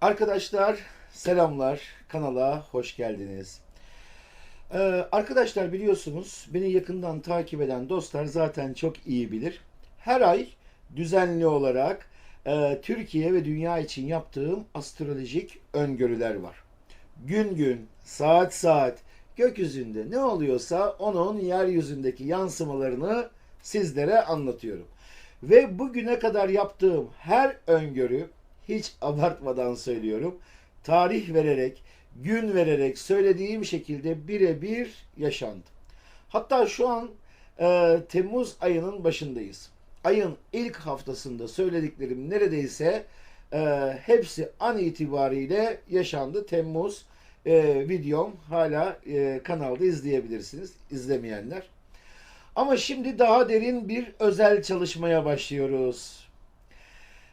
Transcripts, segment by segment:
Arkadaşlar selamlar kanala hoş geldiniz. Ee, arkadaşlar biliyorsunuz beni yakından takip eden dostlar zaten çok iyi bilir. Her ay düzenli olarak e, Türkiye ve dünya için yaptığım astrolojik öngörüler var. Gün gün, saat saat gökyüzünde ne oluyorsa onun yeryüzündeki yansımalarını sizlere anlatıyorum. Ve bugüne kadar yaptığım her öngörü hiç abartmadan söylüyorum. Tarih vererek, gün vererek söylediğim şekilde birebir yaşandı. Hatta şu an e, Temmuz ayının başındayız. Ayın ilk haftasında söylediklerim neredeyse e, hepsi an itibariyle yaşandı. Temmuz e, videom hala e, kanalda izleyebilirsiniz izlemeyenler. Ama şimdi daha derin bir özel çalışmaya başlıyoruz.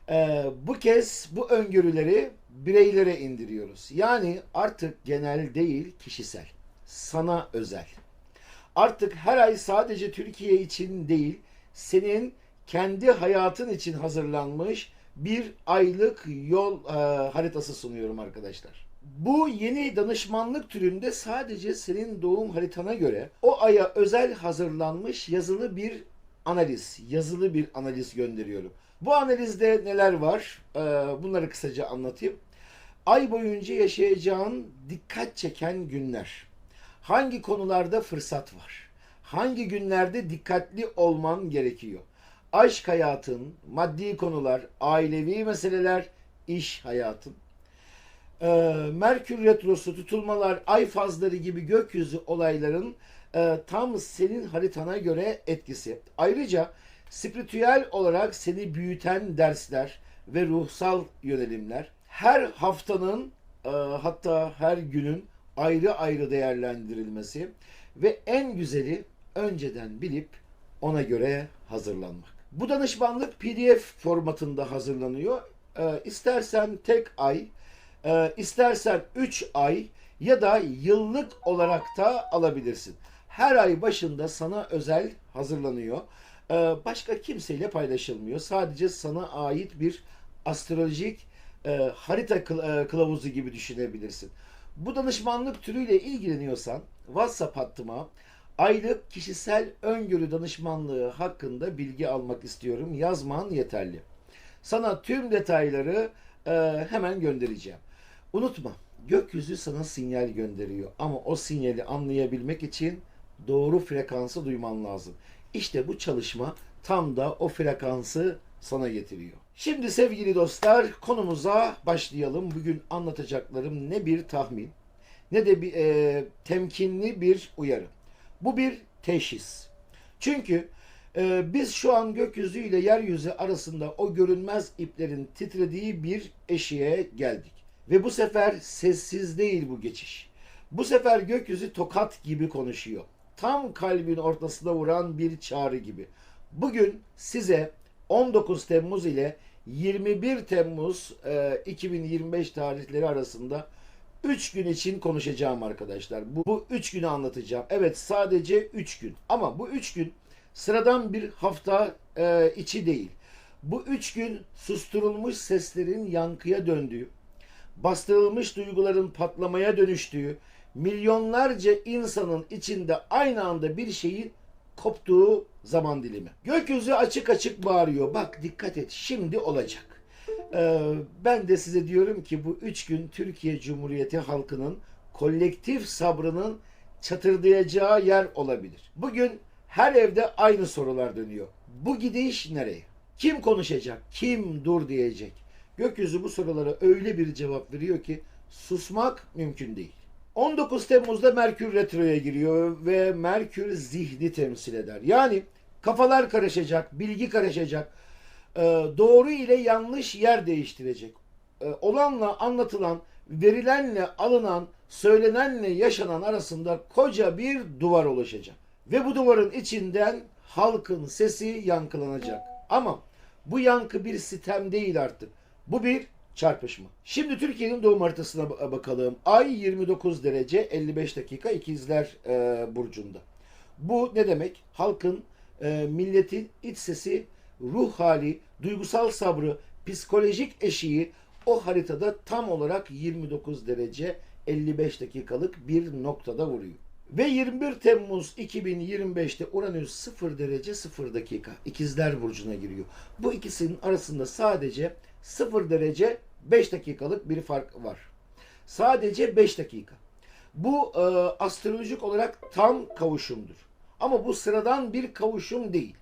Ee, bu kez bu öngörüleri bireylere indiriyoruz. Yani artık genel değil kişisel. Sana özel. Artık her ay sadece Türkiye için değil, senin kendi hayatın için hazırlanmış bir aylık yol e, haritası sunuyorum arkadaşlar. Bu yeni danışmanlık türünde sadece senin doğum haritana göre o aya özel hazırlanmış yazılı bir analiz, yazılı bir analiz gönderiyorum. Bu analizde neler var? Ee, bunları kısaca anlatayım. Ay boyunca yaşayacağın dikkat çeken günler. Hangi konularda fırsat var? Hangi günlerde dikkatli olman gerekiyor? Aşk hayatın, maddi konular, ailevi meseleler, iş hayatın. Ee, Merkür Retrosu, tutulmalar, ay fazları gibi gökyüzü olayların e, tam senin haritana göre etkisi. Ayrıca spiritüel olarak seni büyüten dersler ve ruhsal yönelimler her haftanın e, hatta her günün ayrı ayrı değerlendirilmesi ve en güzeli önceden bilip ona göre hazırlanmak. Bu danışmanlık PDF formatında hazırlanıyor. E, istersen tek ay, e, istersen 3 ay ya da yıllık olarak da alabilirsin. Her ay başında sana özel hazırlanıyor. Ee, başka kimseyle paylaşılmıyor. Sadece sana ait bir astrolojik e, harita e, kılavuzu gibi düşünebilirsin. Bu danışmanlık türüyle ilgileniyorsan WhatsApp hattıma aylık kişisel öngörü danışmanlığı hakkında bilgi almak istiyorum. Yazman yeterli. Sana tüm detayları e, hemen göndereceğim. Unutma, gökyüzü sana sinyal gönderiyor ama o sinyali anlayabilmek için doğru frekansı duyman lazım. İşte bu çalışma tam da o frekansı sana getiriyor. Şimdi sevgili dostlar konumuza başlayalım. Bugün anlatacaklarım ne bir tahmin ne de bir e, temkinli bir uyarı. Bu bir teşhis. Çünkü e, biz şu an gökyüzü ile yeryüzü arasında o görünmez iplerin titrediği bir eşiğe geldik. Ve bu sefer sessiz değil bu geçiş. Bu sefer gökyüzü tokat gibi konuşuyor. Tam kalbin ortasına vuran bir çağrı gibi. Bugün size 19 Temmuz ile 21 Temmuz e, 2025 tarihleri arasında 3 gün için konuşacağım arkadaşlar. Bu, bu 3 günü anlatacağım. Evet sadece 3 gün. Ama bu 3 gün sıradan bir hafta e, içi değil. Bu 3 gün susturulmuş seslerin yankıya döndüğü, bastırılmış duyguların patlamaya dönüştüğü, milyonlarca insanın içinde aynı anda bir şeyin koptuğu zaman dilimi. Gökyüzü açık açık bağırıyor. Bak dikkat et şimdi olacak. Ee, ben de size diyorum ki bu üç gün Türkiye Cumhuriyeti halkının kolektif sabrının çatırdayacağı yer olabilir. Bugün her evde aynı sorular dönüyor. Bu gidiş nereye? Kim konuşacak? Kim dur diyecek? Gökyüzü bu sorulara öyle bir cevap veriyor ki susmak mümkün değil. 19 Temmuz'da Merkür Retro'ya giriyor ve Merkür zihni temsil eder. Yani kafalar karışacak, bilgi karışacak, e, doğru ile yanlış yer değiştirecek. E, Olanla anlatılan, verilenle alınan, söylenenle yaşanan arasında koca bir duvar oluşacak. Ve bu duvarın içinden halkın sesi yankılanacak. Ama bu yankı bir sitem değil artık. Bu bir çarpışma. Şimdi Türkiye'nin doğum haritasına ba- bakalım. Ay 29 derece 55 dakika ikizler e, burcunda. Bu ne demek? Halkın, e, milletin iç sesi, ruh hali, duygusal sabrı, psikolojik eşiği o haritada tam olarak 29 derece 55 dakikalık bir noktada vuruyor. Ve 21 Temmuz 2025'te Uranüs 0 derece 0 dakika ikizler burcuna giriyor. Bu ikisinin arasında sadece 0 derece 5 dakikalık bir fark var. Sadece 5 dakika. Bu e, astrolojik olarak tam kavuşumdur. Ama bu sıradan bir kavuşum değil.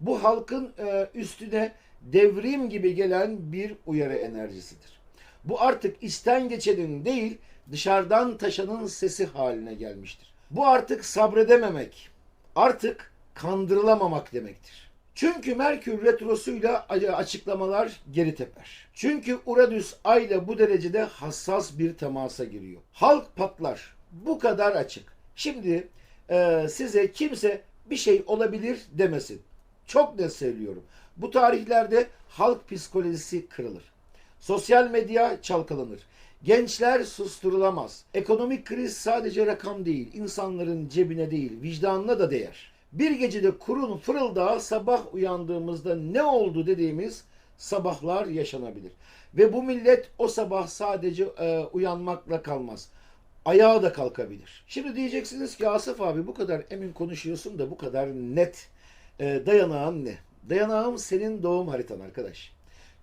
Bu halkın e, üstüne devrim gibi gelen bir uyarı enerjisidir. Bu artık içten geçenin değil, dışarıdan taşanın sesi haline gelmiştir. Bu artık sabredememek, artık kandırılamamak demektir. Çünkü Merkür retrosuyla açıklamalar geri teper. Çünkü Uranüs ayla bu derecede hassas bir temasa giriyor. Halk patlar. Bu kadar açık. Şimdi e, size kimse bir şey olabilir demesin. Çok net söylüyorum. Bu tarihlerde halk psikolojisi kırılır. Sosyal medya çalkalanır. Gençler susturulamaz. Ekonomik kriz sadece rakam değil, insanların cebine değil, vicdanına da değer. Bir gecede kurun fırıldağı sabah uyandığımızda ne oldu dediğimiz sabahlar yaşanabilir. Ve bu millet o sabah sadece e, uyanmakla kalmaz. Ayağa da kalkabilir. Şimdi diyeceksiniz ki Asaf abi bu kadar emin konuşuyorsun da bu kadar net e, dayanağın ne? Dayanağım senin doğum haritan arkadaş.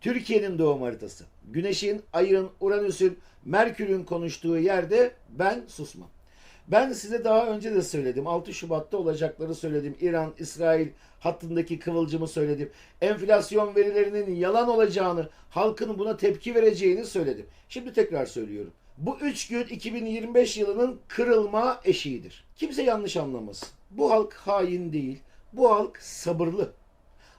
Türkiye'nin doğum haritası. Güneşin, ayın, Uranüs'ün, Merkür'ün konuştuğu yerde ben susmam. Ben size daha önce de söyledim. 6 Şubat'ta olacakları söyledim. İran, İsrail hattındaki kıvılcımı söyledim. Enflasyon verilerinin yalan olacağını, halkın buna tepki vereceğini söyledim. Şimdi tekrar söylüyorum. Bu üç gün 2025 yılının kırılma eşiğidir. Kimse yanlış anlamasın. Bu halk hain değil. Bu halk sabırlı.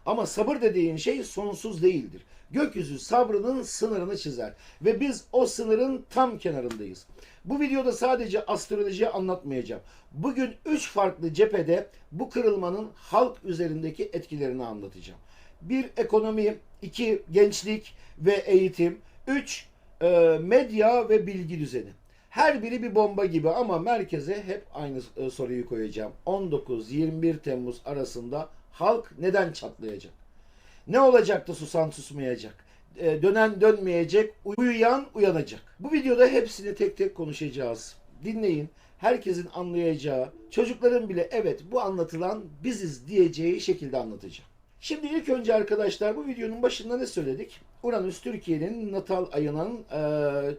Ama sabır dediğin şey sonsuz değildir. Gökyüzü sabrının sınırını çizer ve biz o sınırın tam kenarındayız. Bu videoda sadece astrolojiyi anlatmayacağım. Bugün üç farklı cephede bu kırılmanın halk üzerindeki etkilerini anlatacağım. Bir ekonomi, iki gençlik ve eğitim, üç e, medya ve bilgi düzeni. Her biri bir bomba gibi ama merkeze hep aynı e, soruyu koyacağım. 19-21 Temmuz arasında halk neden çatlayacak? Ne olacak da susan susmayacak? E, dönen dönmeyecek, uyuyan uyanacak. Bu videoda hepsini tek tek konuşacağız. Dinleyin. Herkesin anlayacağı, çocukların bile evet bu anlatılan biziz diyeceği şekilde anlatacağım. Şimdi ilk önce arkadaşlar bu videonun başında ne söyledik? Uranüs Türkiye'nin natal ayının e,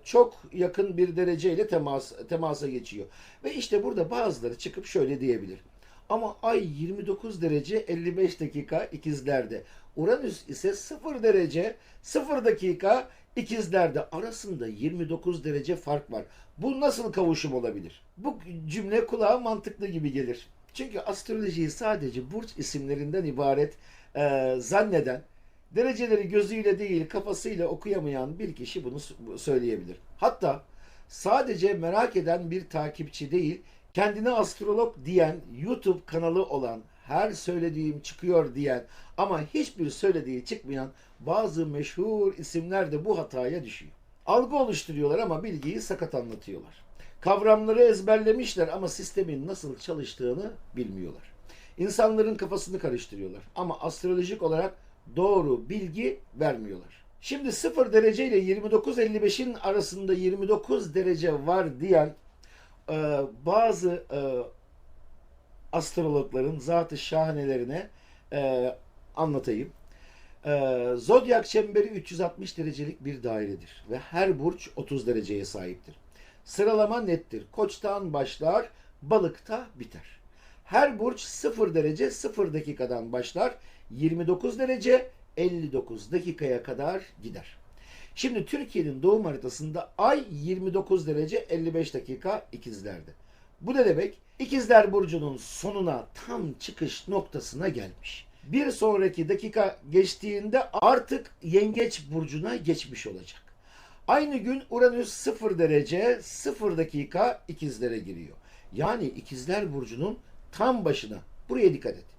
çok yakın bir dereceyle temas temasa geçiyor. Ve işte burada bazıları çıkıp şöyle diyebilir. Ama ay 29 derece 55 dakika ikizlerde. Uranüs ise 0 derece 0 dakika ikizlerde. Arasında 29 derece fark var. Bu nasıl kavuşum olabilir? Bu cümle kulağa mantıklı gibi gelir. Çünkü astrolojiyi sadece burç isimlerinden ibaret e, zanneden, dereceleri gözüyle değil kafasıyla okuyamayan bir kişi bunu söyleyebilir. Hatta sadece merak eden bir takipçi değil, kendine astrolog diyen, YouTube kanalı olan, her söylediğim çıkıyor diyen ama hiçbir söylediği çıkmayan bazı meşhur isimler de bu hataya düşüyor. Algı oluşturuyorlar ama bilgiyi sakat anlatıyorlar. Kavramları ezberlemişler ama sistemin nasıl çalıştığını bilmiyorlar. İnsanların kafasını karıştırıyorlar ama astrolojik olarak doğru bilgi vermiyorlar. Şimdi 0 derece ile 29-55'in arasında 29 derece var diyen e, bazı e, astrologların zatı şahanelerine e, anlatayım. E, Zodyak çemberi 360 derecelik bir dairedir ve her burç 30 dereceye sahiptir. Sıralama nettir. Koçtan başlar, balıkta biter. Her burç 0 derece 0 dakikadan başlar. 29 derece 59 dakikaya kadar gider. Şimdi Türkiye'nin doğum haritasında ay 29 derece 55 dakika ikizlerde. Bu ne demek? İkizler Burcu'nun sonuna tam çıkış noktasına gelmiş. Bir sonraki dakika geçtiğinde artık Yengeç Burcu'na geçmiş olacak. Aynı gün Uranüs 0 derece 0 dakika ikizlere giriyor. Yani ikizler burcunun tam başına. Buraya dikkat et.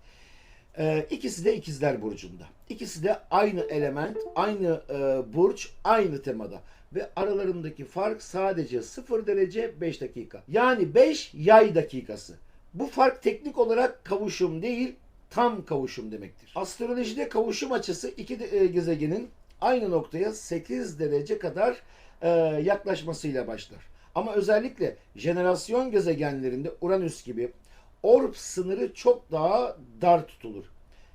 Ee, ikisi de ikizler burcunda. İkisi de aynı element, aynı e, burç, aynı temada. Ve aralarındaki fark sadece 0 derece 5 dakika. Yani 5 yay dakikası. Bu fark teknik olarak kavuşum değil, tam kavuşum demektir. Astrolojide kavuşum açısı iki de, e, gezegenin aynı noktaya 8 derece kadar e, yaklaşmasıyla başlar. Ama özellikle jenerasyon gezegenlerinde Uranüs gibi orb sınırı çok daha dar tutulur.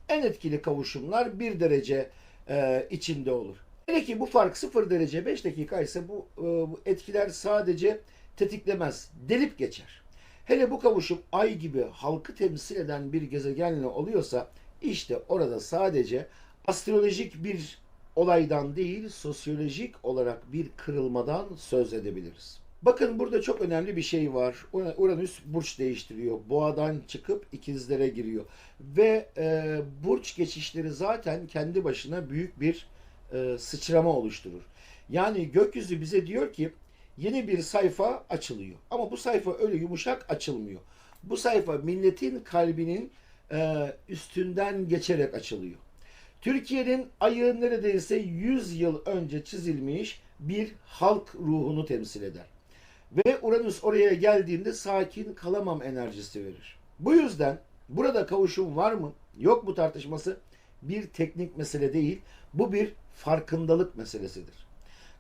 En etkili kavuşumlar 1 derece e, içinde olur. Hele ki bu fark 0 derece 5 dakika ise bu, e, bu etkiler sadece tetiklemez, delip geçer. Hele bu kavuşum ay gibi halkı temsil eden bir gezegenle oluyorsa işte orada sadece astrolojik bir olaydan değil sosyolojik olarak bir kırılmadan söz edebiliriz. Bakın burada çok önemli bir şey var. Ura- Uranüs burç değiştiriyor. Boğadan çıkıp ikizlere giriyor. Ve e, burç geçişleri zaten kendi başına büyük bir e, sıçrama oluşturur. Yani gökyüzü bize diyor ki yeni bir sayfa açılıyor. Ama bu sayfa öyle yumuşak açılmıyor. Bu sayfa milletin kalbinin e, üstünden geçerek açılıyor. Türkiye'nin ayı neredeyse 100 yıl önce çizilmiş bir halk ruhunu temsil eder. Ve Uranüs oraya geldiğinde sakin kalamam enerjisi verir. Bu yüzden burada kavuşum var mı yok mu tartışması bir teknik mesele değil. Bu bir farkındalık meselesidir.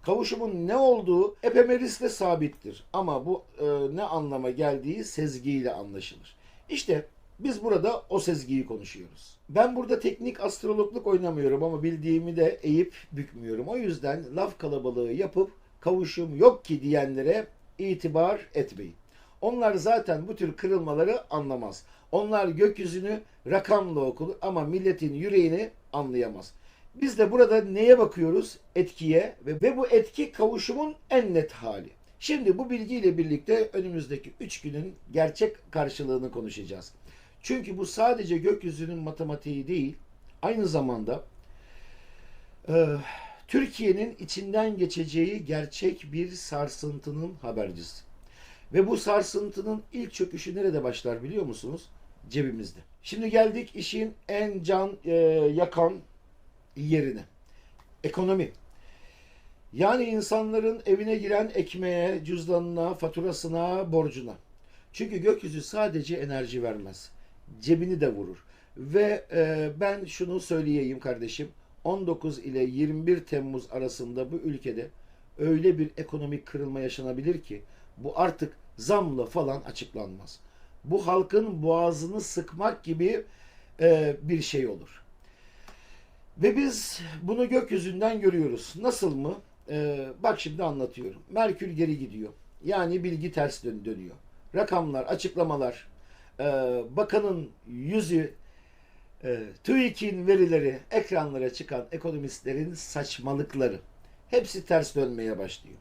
Kavuşumun ne olduğu epemerisle sabittir. Ama bu e, ne anlama geldiği sezgiyle anlaşılır. İşte biz burada o sezgiyi konuşuyoruz. Ben burada teknik astrologluk oynamıyorum ama bildiğimi de eğip bükmüyorum. O yüzden laf kalabalığı yapıp kavuşum yok ki diyenlere itibar etmeyin. Onlar zaten bu tür kırılmaları anlamaz. Onlar gökyüzünü rakamla okur ama milletin yüreğini anlayamaz. Biz de burada neye bakıyoruz? Etkiye ve, ve bu etki kavuşumun en net hali. Şimdi bu bilgiyle birlikte önümüzdeki 3 günün gerçek karşılığını konuşacağız. Çünkü bu sadece gökyüzünün matematiği değil, aynı zamanda e, Türkiye'nin içinden geçeceği gerçek bir sarsıntının habercisi. Ve bu sarsıntının ilk çöküşü nerede başlar biliyor musunuz? Cebimizde. Şimdi geldik işin en can e, yakan yerine. Ekonomi. Yani insanların evine giren ekmeğe, cüzdanına, faturasına, borcuna. Çünkü gökyüzü sadece enerji vermez. Cebini de vurur. Ve e, ben şunu söyleyeyim kardeşim. 19 ile 21 Temmuz arasında bu ülkede öyle bir ekonomik kırılma yaşanabilir ki bu artık zamla falan açıklanmaz. Bu halkın boğazını sıkmak gibi e, bir şey olur. Ve biz bunu gökyüzünden görüyoruz. Nasıl mı? Ee, bak şimdi anlatıyorum. Merkür geri gidiyor. Yani bilgi ters dön- dönüyor. Rakamlar, açıklamalar, e, bakanın yüzü, e, TÜİK'in verileri, ekranlara çıkan ekonomistlerin saçmalıkları. Hepsi ters dönmeye başlıyor.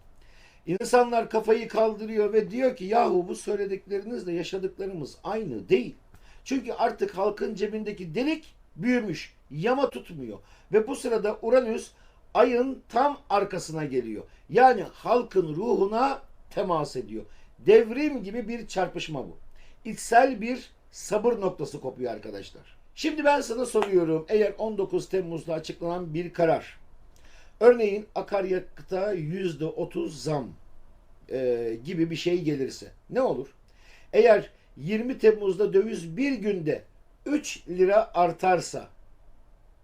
İnsanlar kafayı kaldırıyor ve diyor ki yahu bu söylediklerinizle yaşadıklarımız aynı değil. Çünkü artık halkın cebindeki delik büyümüş, yama tutmuyor. Ve bu sırada Uranüs ayın tam arkasına geliyor. Yani halkın ruhuna temas ediyor. Devrim gibi bir çarpışma bu. İçsel bir sabır noktası kopuyor arkadaşlar. Şimdi ben sana soruyorum. Eğer 19 Temmuz'da açıklanan bir karar, örneğin akaryakıta %30 zam e, gibi bir şey gelirse ne olur? Eğer 20 Temmuz'da döviz bir günde 3 lira artarsa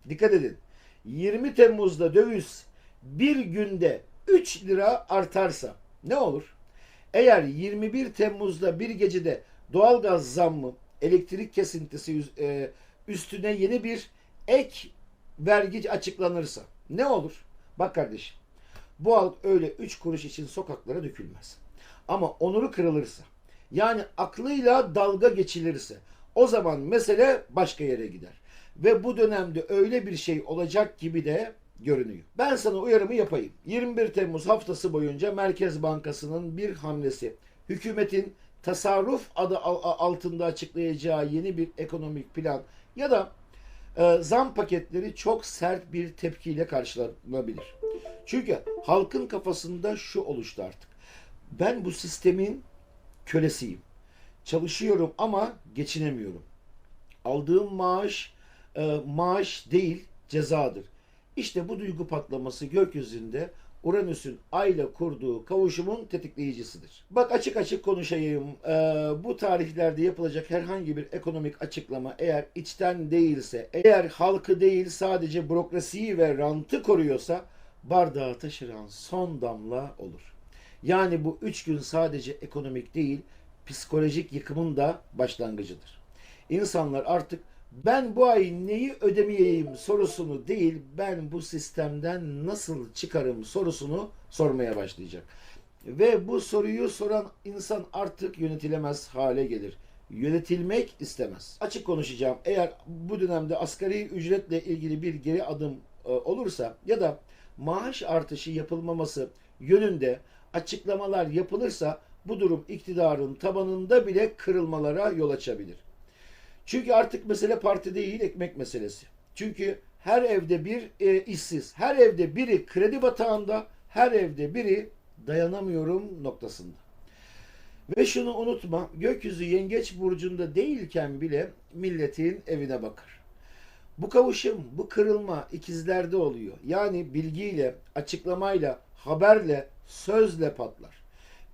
dikkat edin 20 Temmuz'da döviz bir günde 3 lira artarsa ne olur? Eğer 21 Temmuz'da bir gecede doğalgaz zammı, elektrik kesintisi e, üstüne yeni bir ek vergi açıklanırsa ne olur? Bak kardeşim bu halk öyle 3 kuruş için sokaklara dökülmez. Ama onuru kırılırsa yani aklıyla dalga geçilirse o zaman mesele başka yere gider. Ve bu dönemde öyle bir şey olacak gibi de görünüyor. Ben sana uyarımı yapayım. 21 Temmuz haftası boyunca Merkez Bankası'nın bir hamlesi, hükümetin tasarruf adı al- altında açıklayacağı yeni bir ekonomik plan ya da e, zam paketleri çok sert bir tepkiyle karşılanabilir. Çünkü halkın kafasında şu oluştu artık. Ben bu sistemin kölesiyim. Çalışıyorum ama geçinemiyorum. Aldığım maaş e, maaş değil cezadır. İşte bu duygu patlaması gökyüzünde Uranüs'ün Ay'la kurduğu kavuşumun tetikleyicisidir. Bak açık açık konuşayım. Ee, bu tarihlerde yapılacak herhangi bir ekonomik açıklama eğer içten değilse, eğer halkı değil sadece bürokrasiyi ve rantı koruyorsa bardağı taşıran son damla olur. Yani bu üç gün sadece ekonomik değil, psikolojik yıkımın da başlangıcıdır. İnsanlar artık ben bu ay neyi ödemeyeyim sorusunu değil, ben bu sistemden nasıl çıkarım sorusunu sormaya başlayacak. Ve bu soruyu soran insan artık yönetilemez hale gelir. Yönetilmek istemez. Açık konuşacağım. Eğer bu dönemde asgari ücretle ilgili bir geri adım e, olursa ya da maaş artışı yapılmaması yönünde açıklamalar yapılırsa bu durum iktidarın tabanında bile kırılmalara yol açabilir. Çünkü artık mesele parti değil ekmek meselesi. Çünkü her evde bir e, işsiz, her evde biri kredi batağında, her evde biri dayanamıyorum noktasında. Ve şunu unutma, gökyüzü yengeç burcunda değilken bile milletin evine bakar. Bu kavuşum, bu kırılma ikizlerde oluyor. Yani bilgiyle, açıklamayla, haberle, sözle patlar.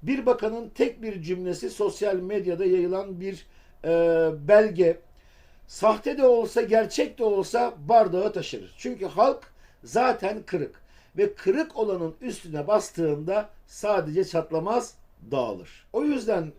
Bir bakanın tek bir cümlesi sosyal medyada yayılan bir e, belge, sahte de olsa, gerçek de olsa bardağı taşırır. Çünkü halk zaten kırık ve kırık olanın üstüne bastığında sadece çatlamaz, dağılır. O yüzden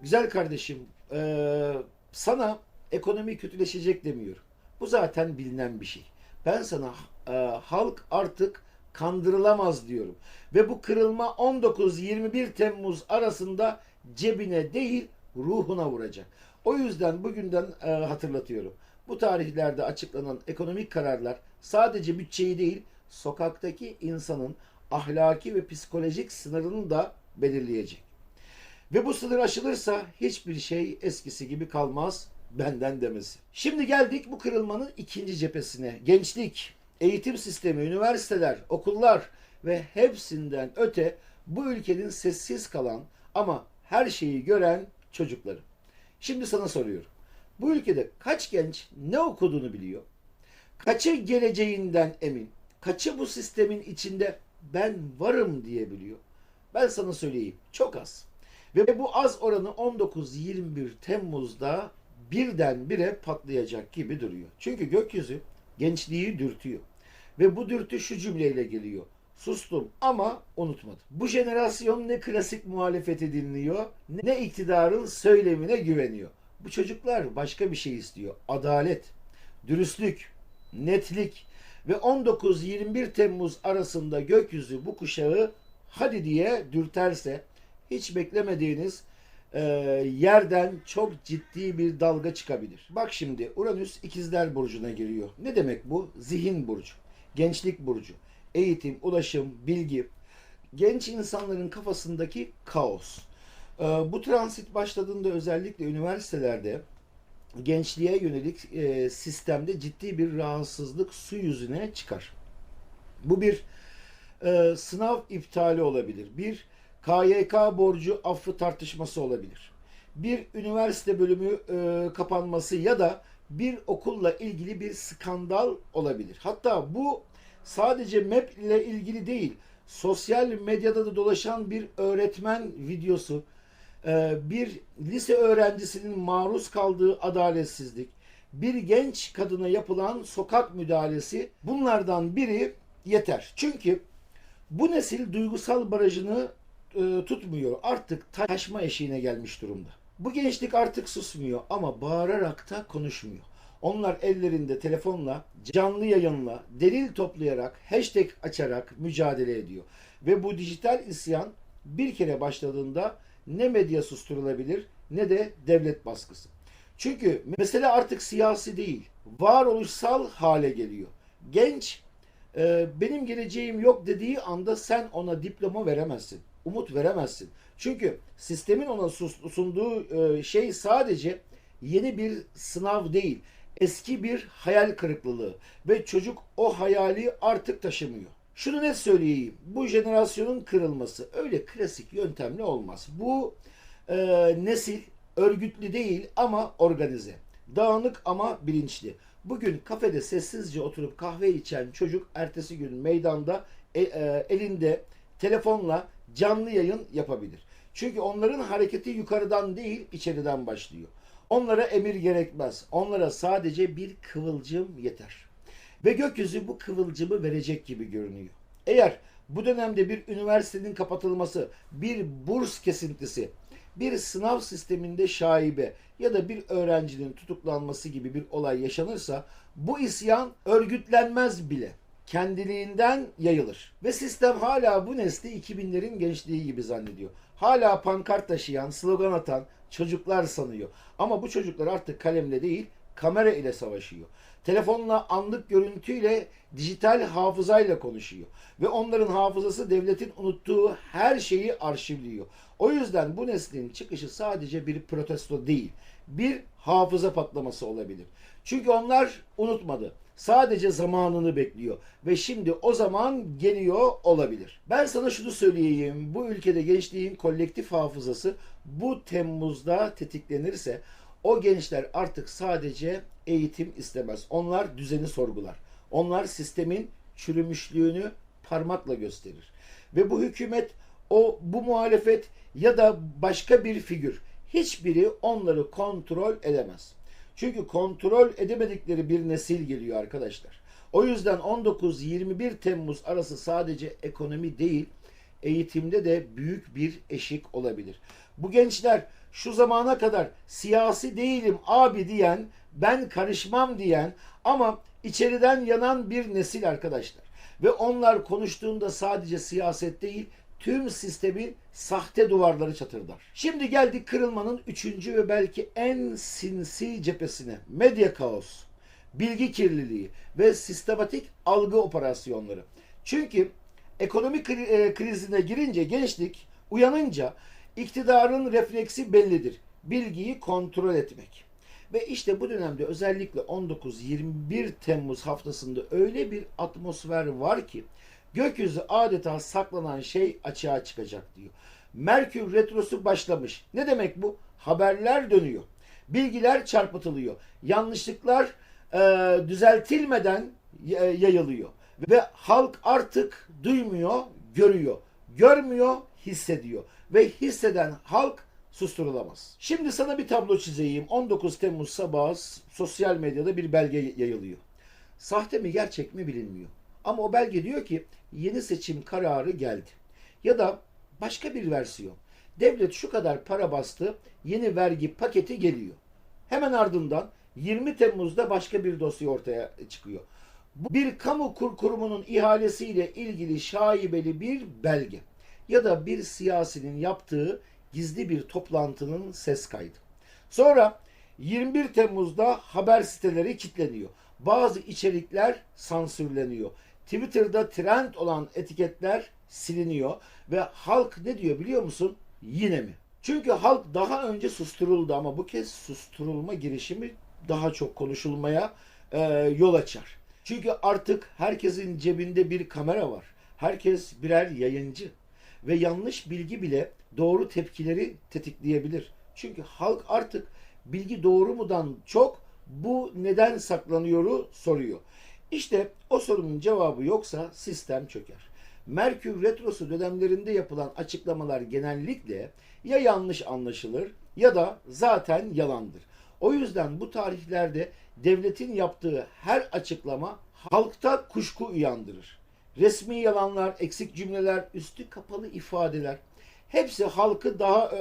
güzel kardeşim, e, sana ekonomi kötüleşecek demiyorum. Bu zaten bilinen bir şey. Ben sana e, halk artık kandırılamaz diyorum. Ve bu kırılma 19-21 Temmuz arasında cebine değil ruhuna vuracak. O yüzden bugünden e, hatırlatıyorum. Bu tarihlerde açıklanan ekonomik kararlar sadece bütçeyi değil, sokaktaki insanın ahlaki ve psikolojik sınırını da belirleyecek. Ve bu sınır aşılırsa hiçbir şey eskisi gibi kalmaz benden demesi. Şimdi geldik bu kırılmanın ikinci cephesine. Gençlik, eğitim sistemi, üniversiteler, okullar ve hepsinden öte bu ülkenin sessiz kalan ama her şeyi gören çocukları. Şimdi sana soruyorum. Bu ülkede kaç genç ne okuduğunu biliyor? Kaçı geleceğinden emin? Kaçı bu sistemin içinde ben varım diyebiliyor? Ben sana söyleyeyim. Çok az. Ve bu az oranı 19-21 Temmuz'da birdenbire patlayacak gibi duruyor. Çünkü gökyüzü gençliği dürtüyor. Ve bu dürtü şu cümleyle geliyor. Sustum ama unutmadım. Bu jenerasyon ne klasik muhalefeti dinliyor ne iktidarın söylemine güveniyor. Bu çocuklar başka bir şey istiyor. Adalet, dürüstlük, netlik ve 19-21 Temmuz arasında gökyüzü bu kuşağı hadi diye dürterse hiç beklemediğiniz e, yerden çok ciddi bir dalga çıkabilir. Bak şimdi Uranüs ikizler burcuna giriyor. Ne demek bu? Zihin burcu, gençlik burcu, eğitim, ulaşım, bilgi. Genç insanların kafasındaki kaos. E, bu transit başladığında özellikle üniversitelerde gençliğe yönelik e, sistemde ciddi bir rahatsızlık su yüzüne çıkar. Bu bir e, sınav iptali olabilir. Bir KYK borcu affı tartışması olabilir. Bir üniversite bölümü e, kapanması ya da bir okulla ilgili bir skandal olabilir. Hatta bu sadece MEP ile ilgili değil, sosyal medyada da dolaşan bir öğretmen videosu, e, bir lise öğrencisinin maruz kaldığı adaletsizlik, bir genç kadına yapılan sokak müdahalesi bunlardan biri yeter. Çünkü bu nesil duygusal barajını e, tutmuyor. Artık taşma eşiğine gelmiş durumda. Bu gençlik artık susmuyor ama bağırarak da konuşmuyor. Onlar ellerinde telefonla, canlı yayınla, delil toplayarak, hashtag açarak mücadele ediyor. Ve bu dijital isyan bir kere başladığında ne medya susturulabilir ne de devlet baskısı. Çünkü mesele artık siyasi değil, varoluşsal hale geliyor. Genç e, benim geleceğim yok dediği anda sen ona diploma veremezsin umut veremezsin. Çünkü sistemin ona sunduğu e, şey sadece yeni bir sınav değil, eski bir hayal kırıklığı ve çocuk o hayali artık taşımıyor. Şunu net söyleyeyim, bu jenerasyonun kırılması öyle klasik yöntemle olmaz. Bu e, nesil örgütlü değil ama organize, dağınık ama bilinçli. Bugün kafede sessizce oturup kahve içen çocuk ertesi gün meydanda e- e, elinde telefonla canlı yayın yapabilir. Çünkü onların hareketi yukarıdan değil içeriden başlıyor. Onlara emir gerekmez. Onlara sadece bir kıvılcım yeter. Ve gökyüzü bu kıvılcımı verecek gibi görünüyor. Eğer bu dönemde bir üniversitenin kapatılması, bir burs kesintisi, bir sınav sisteminde şaibe ya da bir öğrencinin tutuklanması gibi bir olay yaşanırsa bu isyan örgütlenmez bile. Kendiliğinden yayılır. Ve sistem hala bu nesli 2000'lerin gençliği gibi zannediyor. Hala pankart taşıyan, slogan atan çocuklar sanıyor. Ama bu çocuklar artık kalemle değil, kamera ile savaşıyor. Telefonla anlık görüntüyle dijital hafızayla konuşuyor. Ve onların hafızası devletin unuttuğu her şeyi arşivliyor. O yüzden bu neslin çıkışı sadece bir protesto değil, bir hafıza patlaması olabilir. Çünkü onlar unutmadı. Sadece zamanını bekliyor ve şimdi o zaman geliyor olabilir. Ben sana şunu söyleyeyim. Bu ülkede gençliğin kolektif hafızası bu Temmuz'da tetiklenirse o gençler artık sadece eğitim istemez. Onlar düzeni sorgular. Onlar sistemin çürümüşlüğünü parmakla gösterir. Ve bu hükümet, o bu muhalefet ya da başka bir figür hiçbiri onları kontrol edemez. Çünkü kontrol edemedikleri bir nesil geliyor arkadaşlar. O yüzden 19-21 Temmuz arası sadece ekonomi değil, eğitimde de büyük bir eşik olabilir. Bu gençler şu zamana kadar siyasi değilim abi diyen, ben karışmam diyen ama içeriden yanan bir nesil arkadaşlar. Ve onlar konuştuğunda sadece siyaset değil, tüm sistemin sahte duvarları çatırdar. Şimdi geldik kırılmanın üçüncü ve belki en sinsi cephesine. Medya kaos, bilgi kirliliği ve sistematik algı operasyonları. Çünkü ekonomi kri- e, krizine girince gençlik uyanınca iktidarın refleksi bellidir. Bilgiyi kontrol etmek. Ve işte bu dönemde özellikle 19-21 Temmuz haftasında öyle bir atmosfer var ki gökyüzü adeta saklanan şey açığa çıkacak diyor. Merkür retrosu başlamış. Ne demek bu? Haberler dönüyor. Bilgiler çarpıtılıyor. Yanlışlıklar e, düzeltilmeden y- yayılıyor. Ve halk artık duymuyor, görüyor. Görmüyor, hissediyor. Ve hisseden halk susturulamaz. Şimdi sana bir tablo çizeyim. 19 Temmuz sabahı sosyal medyada bir belge yayılıyor. Sahte mi gerçek mi bilinmiyor. Ama o belge diyor ki yeni seçim kararı geldi. Ya da başka bir versiyon. Devlet şu kadar para bastı, yeni vergi paketi geliyor. Hemen ardından 20 Temmuz'da başka bir dosya ortaya çıkıyor. Bu bir kamu kur kurumunun ihalesiyle ilgili şaibeli bir belge ya da bir siyasinin yaptığı gizli bir toplantının ses kaydı. Sonra 21 Temmuz'da haber siteleri kilitleniyor. Bazı içerikler sansürleniyor. Twitter'da trend olan etiketler siliniyor ve halk ne diyor biliyor musun? Yine mi? Çünkü halk daha önce susturuldu ama bu kez susturulma girişimi daha çok konuşulmaya e, yol açar. Çünkü artık herkesin cebinde bir kamera var. Herkes birer yayıncı ve yanlış bilgi bile doğru tepkileri tetikleyebilir. Çünkü halk artık bilgi doğru mudan çok bu neden saklanıyoru soruyor. İşte o sorunun cevabı yoksa sistem çöker. Merkür Retrosu dönemlerinde yapılan açıklamalar genellikle ya yanlış anlaşılır ya da zaten yalandır. O yüzden bu tarihlerde devletin yaptığı her açıklama halkta kuşku uyandırır. Resmi yalanlar, eksik cümleler, üstü kapalı ifadeler hepsi halkı daha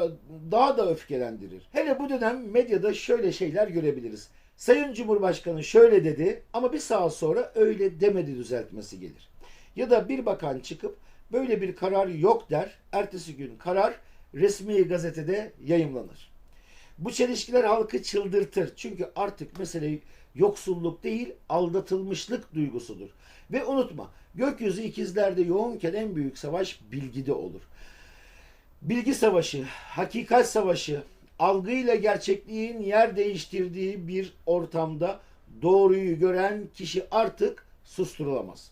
daha da öfkelendirir. Hele bu dönem medyada şöyle şeyler görebiliriz. Sayın Cumhurbaşkanı şöyle dedi ama bir saat sonra öyle demedi düzeltmesi gelir. Ya da bir bakan çıkıp böyle bir karar yok der. Ertesi gün karar resmi gazetede yayımlanır. Bu çelişkiler halkı çıldırtır. Çünkü artık mesele yoksulluk değil, aldatılmışlık duygusudur. Ve unutma, gökyüzü ikizlerde yoğunken en büyük savaş bilgide olur. Bilgi savaşı, hakikat savaşı, algıyla gerçekliğin yer değiştirdiği bir ortamda doğruyu gören kişi artık susturulamaz.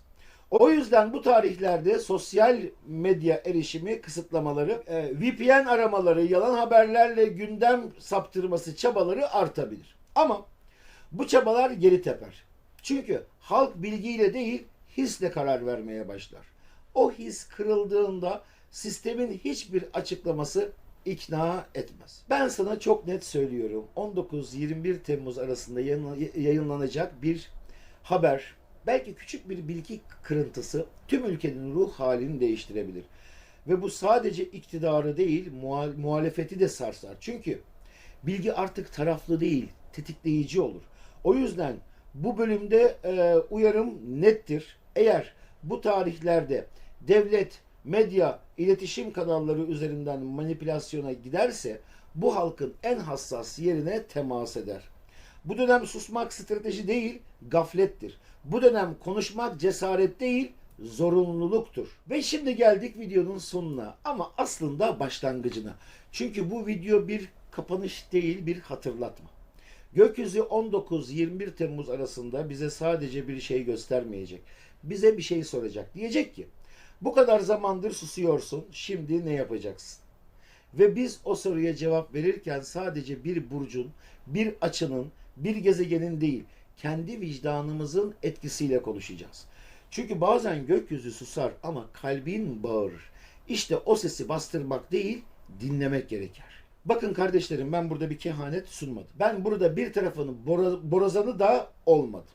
O yüzden bu tarihlerde sosyal medya erişimi kısıtlamaları, e, VPN aramaları, yalan haberlerle gündem saptırması çabaları artabilir. Ama bu çabalar geri teper. Çünkü halk bilgiyle değil hisle karar vermeye başlar. o his kırıldığında sistemin hiçbir açıklaması ikna etmez. Ben sana çok net söylüyorum. 19-21 Temmuz arasında yayın- yayınlanacak bir haber, belki küçük bir bilgi kırıntısı tüm ülkenin ruh halini değiştirebilir. Ve bu sadece iktidarı değil, muhal- muhalefeti de sarsar. Çünkü bilgi artık taraflı değil, tetikleyici olur. O yüzden bu bölümde e, uyarım nettir. Eğer bu tarihlerde devlet, medya, iletişim kanalları üzerinden manipülasyona giderse bu halkın en hassas yerine temas eder. Bu dönem susmak strateji değil, gaflettir. Bu dönem konuşmak cesaret değil, zorunluluktur. Ve şimdi geldik videonun sonuna ama aslında başlangıcına. Çünkü bu video bir kapanış değil, bir hatırlatma. Gökyüzü 19-21 Temmuz arasında bize sadece bir şey göstermeyecek. Bize bir şey soracak. Diyecek ki, bu kadar zamandır susuyorsun, şimdi ne yapacaksın? Ve biz o soruya cevap verirken sadece bir burcun, bir açının, bir gezegenin değil, kendi vicdanımızın etkisiyle konuşacağız. Çünkü bazen gökyüzü susar ama kalbin bağırır. İşte o sesi bastırmak değil, dinlemek gerekir. Bakın kardeşlerim ben burada bir kehanet sunmadım. Ben burada bir tarafının bora- borazanı da olmadım.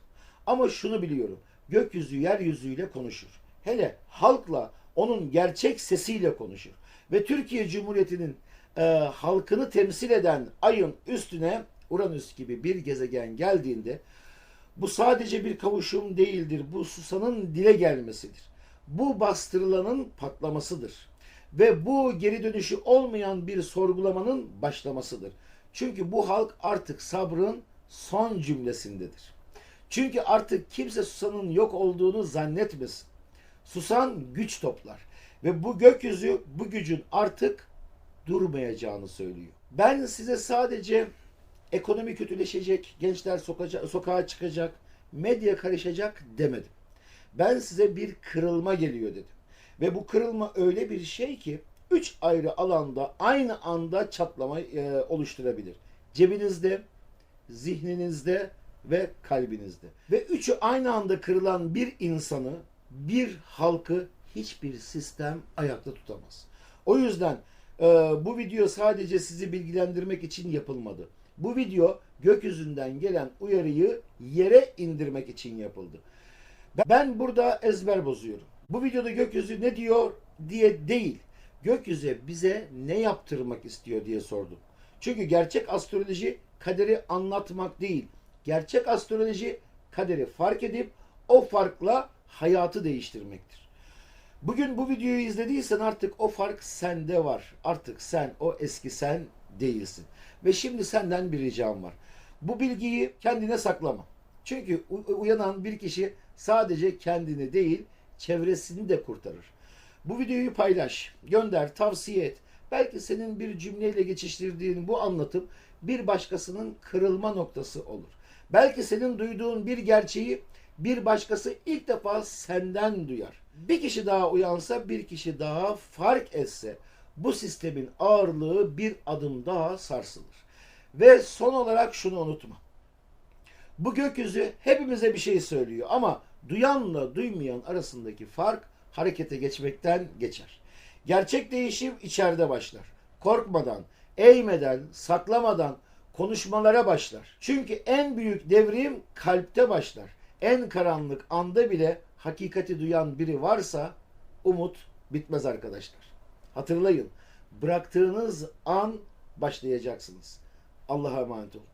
Ama şunu biliyorum. Gökyüzü yeryüzüyle konuşur. Hele halkla onun gerçek sesiyle konuşur. Ve Türkiye Cumhuriyeti'nin e, halkını temsil eden ayın üstüne Uranüs gibi bir gezegen geldiğinde bu sadece bir kavuşum değildir. Bu susanın dile gelmesidir. Bu bastırılanın patlamasıdır. Ve bu geri dönüşü olmayan bir sorgulamanın başlamasıdır. Çünkü bu halk artık sabrın son cümlesindedir. Çünkü artık kimse susanın yok olduğunu zannetmesin. Susan güç toplar. Ve bu gökyüzü bu gücün artık durmayacağını söylüyor. Ben size sadece ekonomi kötüleşecek, gençler sokaca- sokağa çıkacak, medya karışacak demedim. Ben size bir kırılma geliyor dedim. Ve bu kırılma öyle bir şey ki üç ayrı alanda aynı anda çatlama e, oluşturabilir. Cebinizde, zihninizde ve kalbinizde. Ve üçü aynı anda kırılan bir insanı, bir halkı hiçbir sistem ayakta tutamaz. O yüzden e, bu video sadece sizi bilgilendirmek için yapılmadı. Bu video gökyüzünden gelen uyarıyı yere indirmek için yapıldı. Ben burada ezber bozuyorum. Bu videoda gökyüzü ne diyor diye değil. Gökyüzü bize ne yaptırmak istiyor diye sordum. Çünkü gerçek astroloji kaderi anlatmak değil. Gerçek astroloji kaderi fark edip o farkla hayatı değiştirmektir. Bugün bu videoyu izlediysen artık o fark sende var. Artık sen o eski sen değilsin. Ve şimdi senden bir ricam var. Bu bilgiyi kendine saklama. Çünkü uyanan bir kişi sadece kendini değil, çevresini de kurtarır. Bu videoyu paylaş, gönder, tavsiye et. Belki senin bir cümleyle geçiştirdiğin bu anlatım bir başkasının kırılma noktası olur. Belki senin duyduğun bir gerçeği bir başkası ilk defa senden duyar. Bir kişi daha uyansa, bir kişi daha fark etse bu sistemin ağırlığı bir adım daha sarsılır. Ve son olarak şunu unutma. Bu gökyüzü hepimize bir şey söylüyor ama duyanla duymayan arasındaki fark harekete geçmekten geçer. Gerçek değişim içeride başlar. Korkmadan, eğmeden, saklamadan konuşmalara başlar. Çünkü en büyük devrim kalpte başlar. En karanlık anda bile hakikati duyan biri varsa umut bitmez arkadaşlar. Hatırlayın, bıraktığınız an başlayacaksınız. Allah'a emanet olun.